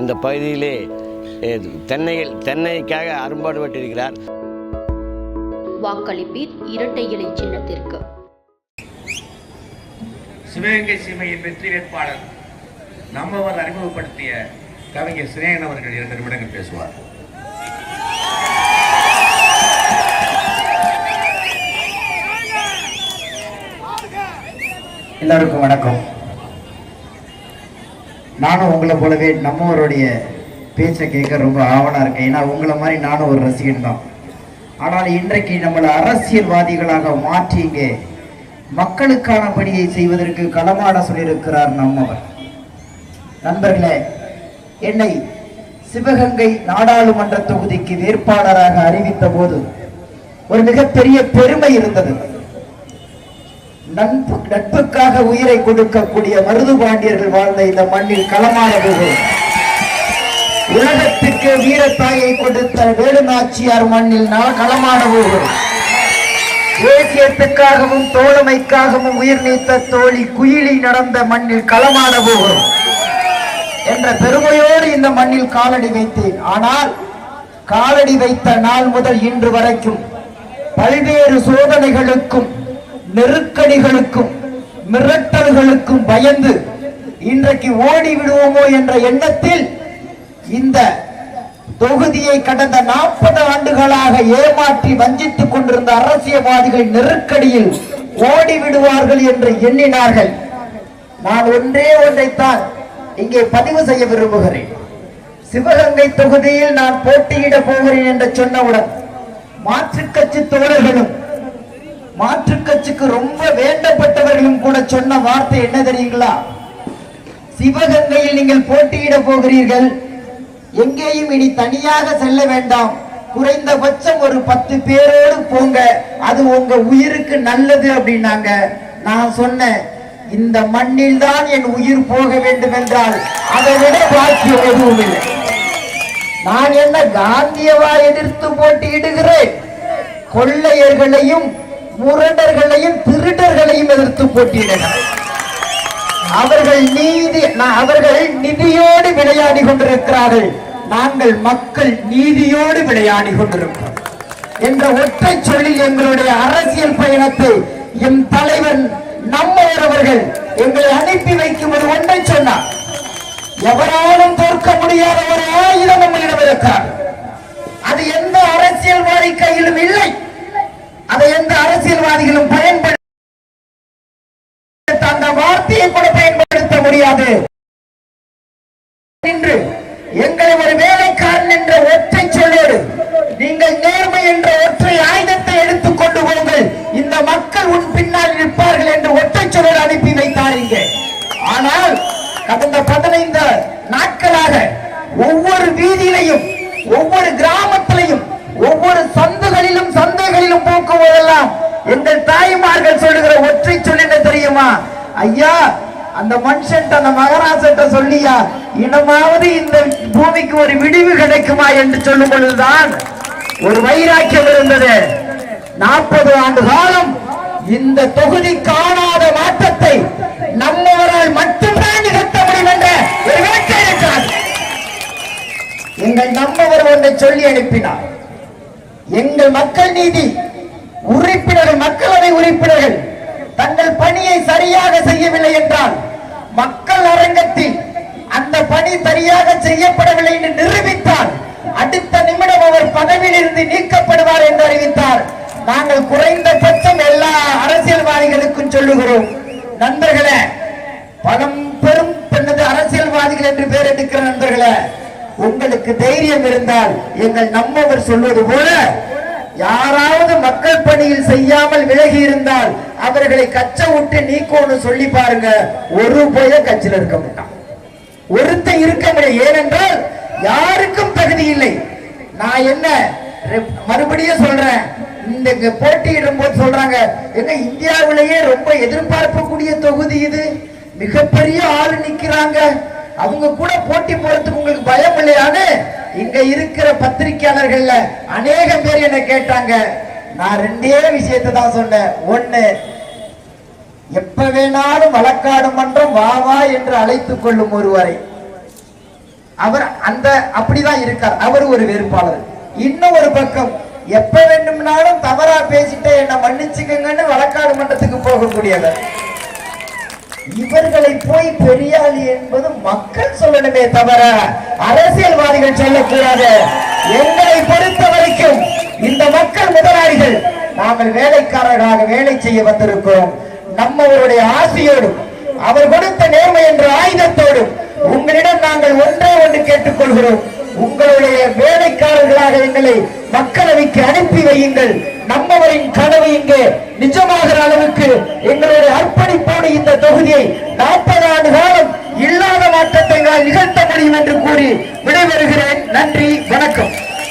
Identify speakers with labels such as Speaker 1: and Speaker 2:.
Speaker 1: இந்த பகுதியிலே தென்னையில் தென்னைக்காக அரும்பாடுபட்டிருக்கிறார்
Speaker 2: வாக்களிப்பீர் இரட்டை இலை சின்னத்திற்கு.
Speaker 3: சிவகங்கை சீமையின் வெற்றி வேட்பாளர் நம்மவர் அறிமுகப்படுத்திய கவிஞர் சினேகன் அவர்கள் இரண்டு நிமிடங்கள் பேசுவார்.
Speaker 4: எல்லாருக்கும் வணக்கம். நானும் உங்களை போலவே நம்மவருடைய பேச்சை கேட்க ரொம்ப ஆவணாக இருக்கேன். ஏன்னா உங்களை மாதிரி நானும் ஒரு ரசிகன் தான். ஆனால் இன்றைக்கு நம்மளை அரசியல்வாதிகளாக மாற்றி இங்கே மக்களுக்கான பணியை செய்வதற்கு களமாட சொல்லியிருக்கிறார் நம்மவர். நண்பர்களே என்னை சிவகங்கை நாடாளுமன்ற தொகுதிக்கு வேட்பாளராக அறிவித்த போது ஒரு மிகப்பெரிய பெருமை இருந்தது. நட்புக்காக உயிரை கொடுக்கக்கூடிய மருது பாண்டியர்கள் வாழ்ந்த இந்த மண்ணில் களமான போகிறோம் உலகத்துக்கு வீரத்தாயை கொடுத்த வேலுநாச்சியார் மண்ணில் நான் களமான போகிறோம் தேசியத்துக்காகவும் தோழமைக்காகவும் உயிர் நீத்த தோழி குயிலி நடந்த மண்ணில் களமான போகும். என்ற பெருமையோடு இந்த மண்ணில் காலடி வைத்தேன். ஆனால் காலடி வைத்த நாள் முதல் இன்று வரைக்கும் பல்வேறு சோதனைகளுக்கும் நெருக்கடிகளுக்கும் மிரட்டல்களுக்கும் பயந்து இன்றைக்கு ஓடி விடுவோமோ என்ற எண்ணத்தில் இந்த தொகுதியை கடந்த நாற்பது ஆண்டுகளாக ஏமாற்றி வஞ்சித்துக் கொண்டிருந்த அரசியல்வாதிகள் நெருக்கடியில் ஓடி விடுவார்கள் என்று எண்ணினார்கள். நான் ஒன்றே ஒன்றைத்தான் இங்கே பதிவு செய்ய விரும்புகிறேன். சிவகங்கை தொகுதியில் நான் போட்டியிட போகிறேன் என்று சொன்னவுடன் மாற்றுக் கட்சி தோழர்களும் மாற்று கட்சிக்கு ரொம்ப வேண்டப்பட்டவர்களும் கூட சொன்ன வார்த்தை என்ன தெரியுங்களா? சிவகங்கையில் நீங்கள் போட்டியிட போகிறீர்கள். எங்கேயும் இனி தனியாக செல்ல வேண்டாம். குறைந்தபட்சம் ஒரு பத்து பேரோடு போங்க. அது உங்க உயிருக்கு நல்லது அப்படின்னாங்க. நான் சொன்னேன் இந்த மண்ணில் தான் என் உயிர் போக வேண்டும் என்றால் அதை விட பாக்கியம் எதுவும் இல்லை. நான் என்ன காந்தியவா எதிர்த்து போட்டியிடுகிறேன்? கொள்ளையர்களையும் முரடர்களையும் திருடர்களையும் எதிர்த்து போட்டியிடுகிறேன் அவர்கள் நீதி நான் அவர்கள் நிதியோடு விளையாடி கொண்டிருக்கிறார்கள். நாங்கள் மக்கள் நீதியோடு விளையாடி கொண்டிருக்கிறோம். என்ற ஒற்றை சொல்லில் எங்களுடைய அரசியல் பயணத்தை எம் தலைவன் நம்மவர் அவர்கள் எங்களை அனுப்பி வைக்கும் ஒரு ஒன்றை சொன்னார். எவராலும் தோற்க முடியாத ஒரு ஆயுதம் நம்மளிடம் இருக்கிறார் அது எந்த அரசியல்வாதி கையிலும் இல்லை. அதை எந்த அரசியல்வாதிகளும் பயன்படுத்த அந்த வார்த்தையை கூட பயன்படுத்த முடியாது. என்று எங்களை ஒரு வேலைக்காரன் என்ற ஒற்றை சொல்லோடு நீங்கள் நேர்மை என்ற ஒற்றை ஆயுதத்தை எடுத்துக் கொண்டு போங்கள். இந்த மக்கள் உன் பின்னால் நிற்பார்கள் என்று ஒற்றை சொல்லோடு அனுப்பி வைத்தார் இங்கே. ஆனால் கடந்த பதினைந்து நாட்களாக ஒவ்வொரு வீதியிலையும் ஒவ்வொரு கிராமத்திலையும் ஒவ்வொரு சந்துகளிலும் சந்தைகளிலும் போக்கும் போதெல்லாம் எங்கள் தாய்மார்கள் சொல்லுகிற ஒற்றை சொல் என்ன தெரியுமா? ஐயா அந்த மனுஷன் அந்த மகராசட்ட சொல்லியா இனமாவது இந்த பூமிக்கு ஒரு விடிவு கிடைக்குமா என்று சொல்லும் பொழுதுதான் ஒரு வைராக்கியம் இருந்தது. நாற்பது ஆண்டு காலம் இந்த தொகுதி காணாத மாற்றத்தை நம்மவரால் மட்டும்தான் நிகழ்த்த முடியும் என்ற ஒரு வேட்கை இருக்கிறார் எங்கள் நம்மவர் ஒன்றை சொல்லி அனுப்பினார். எங்கள் மக்கள் நீதி உறுப்பினர்கள் மக்களவை உறுப்பினர்கள் தங்கள் பணியை சரியாக செய்யவில்லை என்றால் மக்கள் அரங்கத்தில் அந்த பணி சரியாக செய்யப்படவில்லை என்று நிரூபித்தால் அடுத்த நிமிடம் அவர் பதவியில் இருந்து நீக்கப்படுவார் என்று அறிவித்தார். நாங்கள் குறைந்தபட்சம் எல்லா அரசியல்வாதிகளுக்கும் சொல்லுகிறோம். நண்பர்களே பலம் பெரும் பெண்ணது அரசியல்வாதிகள் என்று பேர் எடுக்கிற நண்பர்களே உங்களுக்கு தைரியம் இருந்தால் எங்கள் நம்மவர் சொல்வது போல யாராவது மக்கள் பணியில் செய்யாமல் விலகி இருந்தால் அவர்களை கச்ச விட்டு நீக்கோன்னு சொல்லி பாருங்க. ஒரு போய கட்சியில் இருக்க மாட்டான். ஒருத்தன் இருக்க முடியும் ஏனென்றால் யாருக்கும் தகுதி இல்லை. நான் என்ன மறுபடியும் சொல்றேன். இந்த போட்டியிடும் போது சொல்றாங்க எங்க இந்தியாவிலேயே ரொம்ப எதிர்பார்க்கக்கூடிய தொகுதி இது. மிகப்பெரிய ஆளு நிக்கிறாங்க. அவங்க கூட போட்டி போறதுக்கு உங்களுக்கு பயம் இல்லையான்னு இங்க இருக்கிற பத்திரிக்கையாளர்கள்ல அநேகம் பேர் என்ன கேட்டாங்க. நான் ரெண்டே விஷயத்தை தான் சொன்னேன். ஒண்ணு எப்ப வேணாலும் வழக்காடு மன்றம் வா வா என்று அழைத்துக் கொள்ளும் ஒருவரை. அவர் அந்த அப்படிதான் இருக்கார். அவர் ஒரு வேறுபாளர். இன்னும் ஒரு பக்கம் எப்ப வேண்டும்னாலும் தவறா பேசிட்டு என்ன மன்னிச்சுக்கங்கன்னு வழக்காடு மன்றத்துக்கு போகக்கூடியவர். இவர்களை போய் பெரியாளி என்பது மக்கள் சொல்லணுமே தவிர அரசியல்வாதிகள் சொல்லக்கூடாது. எங்களை பொறுத்த வரைக்கும் இந்த மக்கள் முதலாளிகள் நாங்கள் வேலைக்காரர்களாக வேலை செய்ய வந்திருக்கிறோம். நம்மவருடைய ஆசையோடும் அவர் கொடுத்த நேர்மை என்ற ஆயுதத்தோடும் உங்களிடம் நாங்கள் ஒன்றே ஒன்று கேட்டுக்கொள்கிறோம். உங்களுடைய வேலைக்காரர்களாக எங்களை மக்களவைக்கு அனுப்பி வையுங்கள். நம்மவரின் கனவு இங்கே. நிஜமாகிற அளவுக்கு எங்களுடைய அர்ப்பணிப்போடு இந்த தொகுதியை நாற்பது ஆண்டு காலம் இல்லாத மாற்றத்தை எங்களால் நிகழ்த்த முடியும் என்று கூறி விடைபெறுகிறேன். நன்றி வணக்கம்.